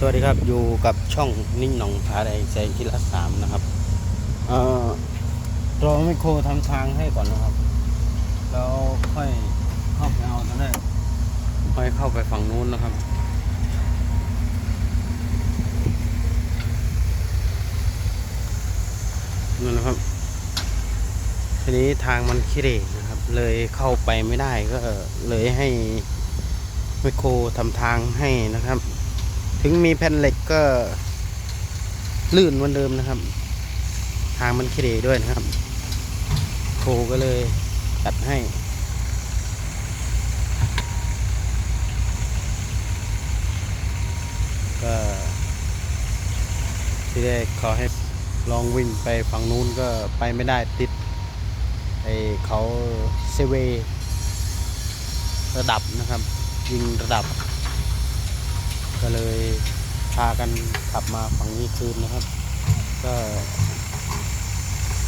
สวัสดีครับอยู่กับช่องนิ่งหนองพาไดแสงกิละสามนะครับเอ่อรอไมโครทำทางให้ก่อนนะครับ แล้วค่อยเข้าไปเอาตอนแรกค่อยเข้าไปฝั่งนู้นนะครับนั่นนะครับ ทีนี้ทางมันขี้เหร่นะครับ เลยเข้าไปไม่ได้ก็เลยให้ไมโครทำทางให้นะครับ ถึงมีแผ่นเหล็กก็ลื่นเหมือนเดิมนะครับ ทางมันขี้เหร่ด้วยนะครับโคก็เลยตัดให้ก็ที่แรกเขาให้ลองวิ่งไปฝั่งนู้นก็ไปไม่ได้ติดไอเขาเซเวระดับนะครับ ยิงระดับ ก็เลยพากันขับมาฝั่งนี้คืนนะครับ ก็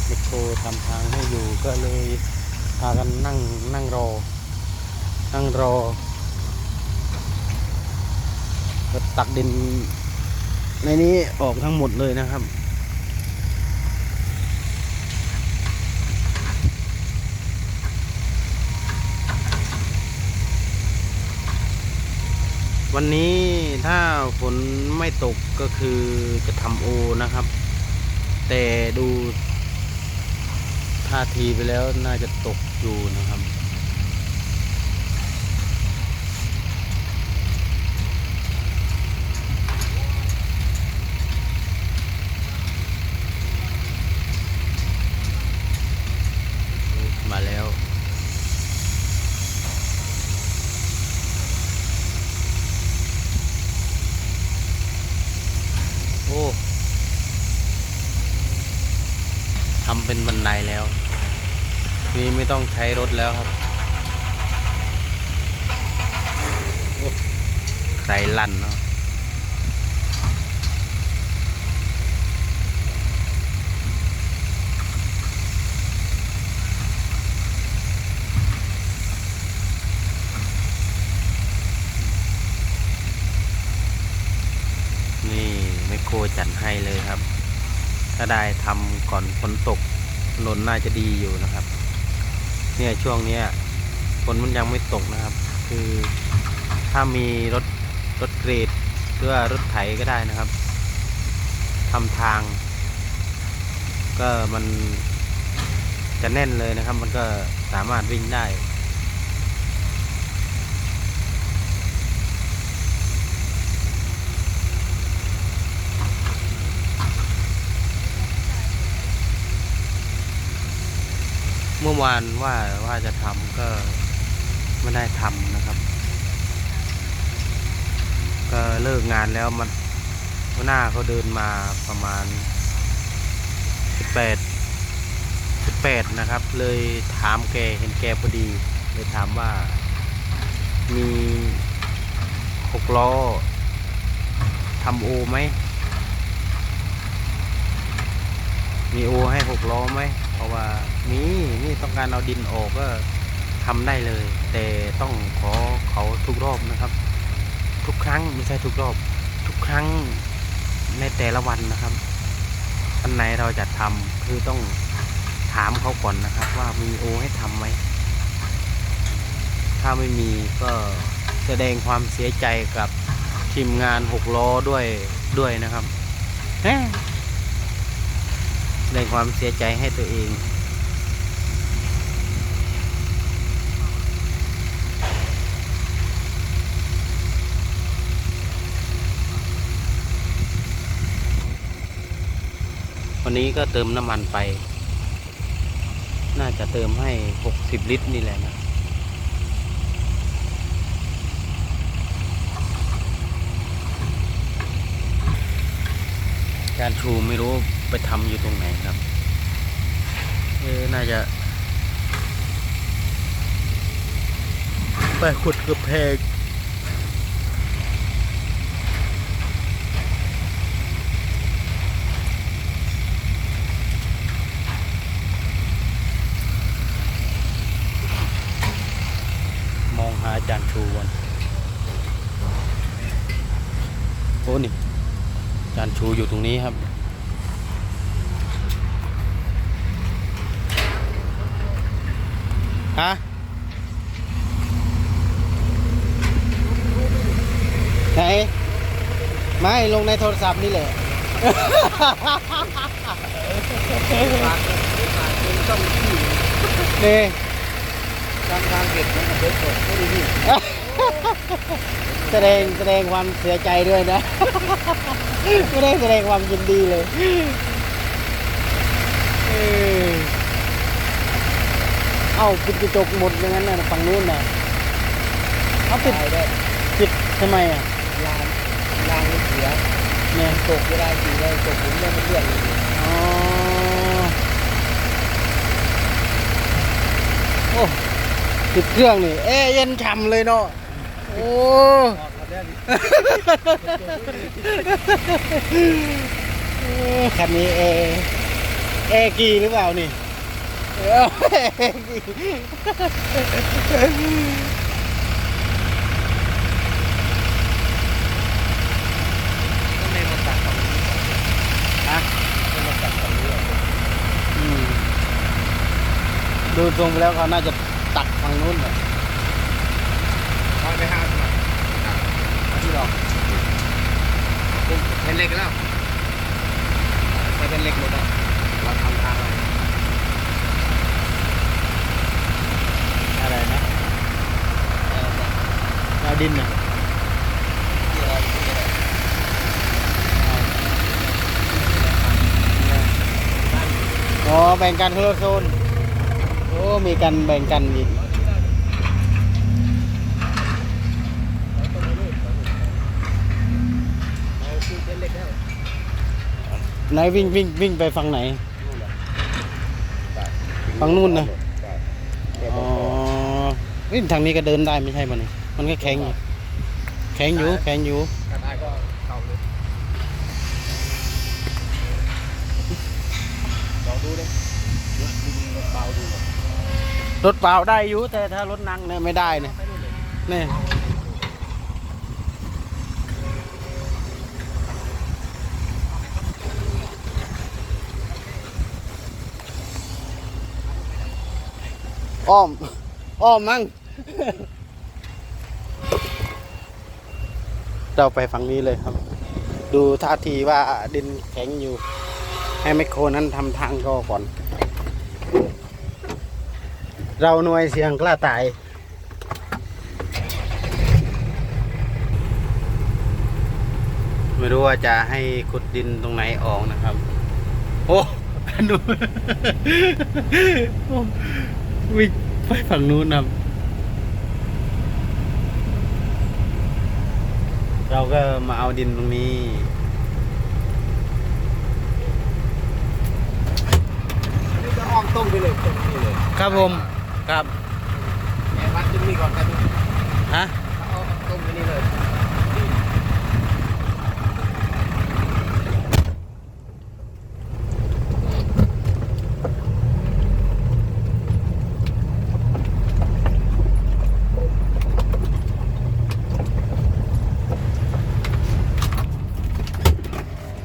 มิโคทำทางให้อยู่ก็เลยพากันนั่งนั่งรอ นั่งรอตักดินในนี้ออกทั้งหมดเลยนะครับ วันนี้ถ้าฝนไม่ตกก็คือจะทำโอนะครับ แต่ดูท่าทีไปแล้วน่าจะตกอยู่นะครับ มาแล้ว โอ้ ทำ เป็นบันไดแล้ว นี่ไม่ต้องใช้รถแล้วครับใส่ลั่นเนาะนี่ไมโคจัดให้เลยครับ ถ้าได้ทำก่อนฝนตก นนน่าจะดีอยู่นะครับ เนี่ยช่วงเนี้ยฝนมันยังไม่ตกนะครับ คือถ้ามีรถรถเกรดหรือว่ารถไถก็ได้นะครับทำทาง ก็มันจะแน่นเลยนะครับ มันก็สามารถวิ่งได้ เมื่อวานว่าว่าจะทำก็ไม่ได้ทำนะครับ ก็เลิกงานแล้วมันหัวหน้าเขาเดินมาประมาณสิบแปดสิบแปดนะครับ เลยถามแกเห็นแกพอดี เลยถามว่ามีหกล้อทำโอไหม มีโอให้หกล้อไหม ราะว่ามีนี่ต้องการเอาดินออกก็ทำได้เลย แต่ต้องขอเขาทุกรอบนะครับ ทุกครั้งไม่ใช่ทุกรอบ ทุกครั้งในแต่ละวันนะครับอันไหนเราจะทำคือต้องถามเขาก่อนนะครับ ว่ามีโอให้ทำไหมถ้าไม่มีก็แสดงความเสียใจกับทีมงานหกล้อด้วยด้วยนะครับ แหมแสดงความเสียใจให้ตัวเอง วันนี้ก็เติมน้ำมันไป น่าจะเติมให้ 60 ลิตรนี่แหละนะการชูไม่รู้ ไปทำอยู่ตรงไหนครับเออน่าจะ ไปขุดกระแพงมองหาอาจารย์ชูก่อนโอ้นี่จานชูอยู่ตรงนี้ครับ ฮะไหนไม่ลงในโทรศัพท์นี่แหละนี่ทางทางเก็บมันเด็กกดไม่ดีนี่แสดงแสดงความเสียใจด้วยนะ ไม่ได้แสดงความยินดีเลยเออ เอ้าปิดกระจกหมดอย่างนั้นนะฝั่งนู้นนะเอาปิดตายได้ปิดทำไมอะลางลางมันเสียเนี่ยตกเวลาขี่ได้ตกผมเนี่ยมันเลื่อนเลยอ๋อโอ้ติดเครื่องนี่ เอ๊ะเย็นฉ่ำเลยเนาะโอ้ออกมาได้ดิเอ๊ะคันนี้เอเอกีหรือเปล่านี่ เออเอกีต้องในมาตัดฝั่งนี้ฮะในมาตัดฝั่งนี้อืมดูตรงไปแล้วเขาน่าจะตักฝั่งนู้นเหรอเอาไปห้าสิบบาทตัดเอาที่หรอกผมเป็นเหล็กแล้วใช้เป็นเหล็กหมดแล้วเราทำทางอะไรอะไรนะ ดินน่ะอ๋อแบ่งกันคนละโซนโอ้มีกันแบ่งกันอีกเอาคือเป็นเหล็กแล้วไหนวิ่งวิ่งวิ่งไปฝั่งไหนฝั่งนู่นนะอ๋อนี่ทางนี้ก็เดินได้ไม่ใช่ป่ะนี่ มันก็แข็งอยู่แข็งอยู่แข็งอยู่กระต่ายก็เข้าเลยลองดูดิดูดูเบาดูก่อนรถเปล่าได้อยู่แต่ถ้ารถนั่งเนี่ยไม่ได้เนี่ยไปดูเลยนี่อ้อม อ้อมมั้ง เราไปฝั่งนี้เลยครับ ดูท่าทีว่าดินแข็งอยู่ ให้ไมโครนั้นทำทางก็ก่อน เราหน่วยเสียงกล้าตายไม่รู้ว่าจะให้ขุดดินตรงไหนออกนะครับ โอ้ดูโอ้วิ่งไปฝั่งนู้นนะครับ เราก็มาเอาดินตรงนี้อันนี้จะอ้อมต้มไปเลยต้มนี่เลยครับผม ครับแม่วัดตรงนี้ก่อนกันฮะ เอาต้มไปนี่เลย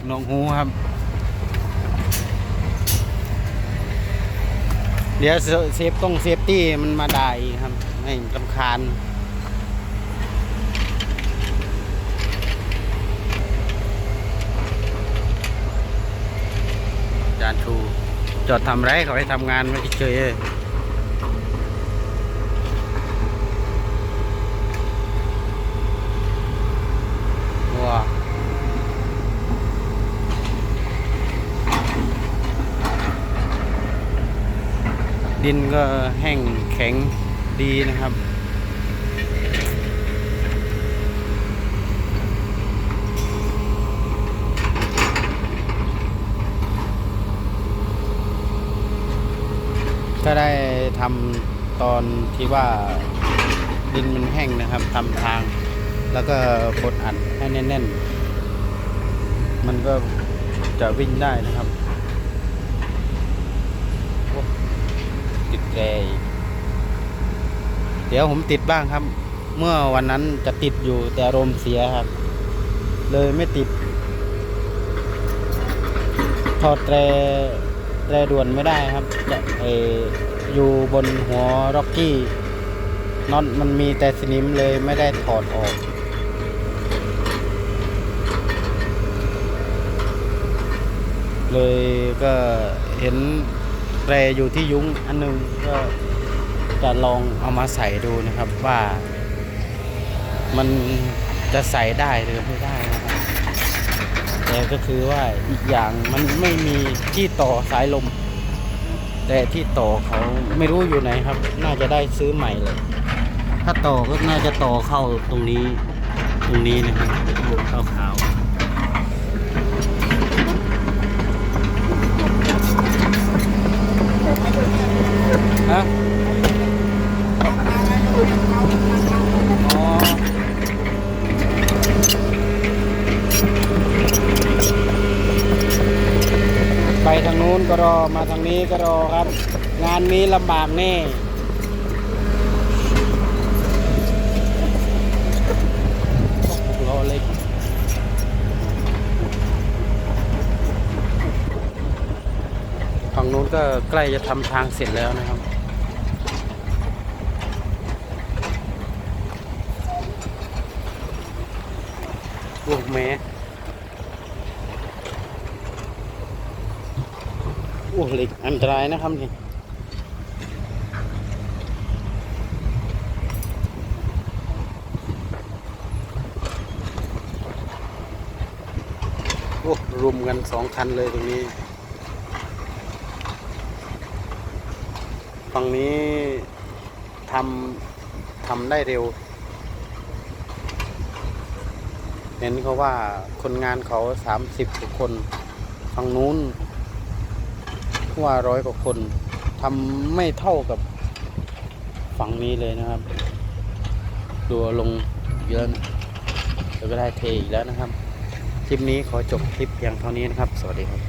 หนองหูครับ เดี๋ยวเซฟต้องเซฟตี้มันมาได้อีกครับไม่ลำคาญจานชูจอดทำไรเขาให้ทำงานไม่เฉยๆเอ้ยว้า ดินก็แห้งแข็งดีนะครับ ก็ได้ทำตอนที่ว่าดินมันแห้งนะครับทำทาง แล้วก็กดอัดให้แน่นๆ มันก็จะวิ่งได้นะครับ ติด แกอีกเดี๋ยวผมติดบ้างครับ เมื่อวันนั้นจะติดอยู่แต่อารมณ์เสียครับ เลยไม่ติด ถอดแตรแตรด่วนไม่ได้ครับ จะเอออยู่บนหัวร็อกกี้น็อตมันมีแต่สนิมเลยไม่ได้ถอดออกเลยก็เห็น แตรอยู่ที่ยุ้งอันหนึงก็จะลองเอามาใส่ดูนะครับว่ามันจะใส่ได้หรือไม่ได้นะครับแต่ก็คือว่าอีกอย่างมันไม่มีที่ต่อสายลม แต่ที่ต่อเขาไม่รู้อยู่ไหนครับ น่าจะได้ซื้อใหม่เลย ถ้าต่อก็น่าจะต่อเข้าตรงนี้ ตรงนี้นะครับขาวขาวๆฮะอ๋อ ไปทางนู้นก็รอมาทางนี้ก็รอครับ งานนี้ลำบากแน่ รอเล็ก ฝั่งนู้นก็ใกล้จะทำทางเสร็จแล้วนะครับโอ้แม่โอ้เหล็กอันตรายนะครับนี่โอ้ รุมกันสองคันเลยตรงนี้ ฝั่งนี้ทำทำได้เร็ว เห็นเขาว่าคนงานเขาสามสิบกว่าคน ฝั่งนู้นว่าร้อยกว่าคนทำไม่เท่ากับฝั่งนี้เลยนะครับดูลงเยอะนะแล้วก็ได้เทอีกแล้วนะครับ คลิปนี้ขอจบคลิปเพียงเท่านี้นะครับ สวัสดีครับ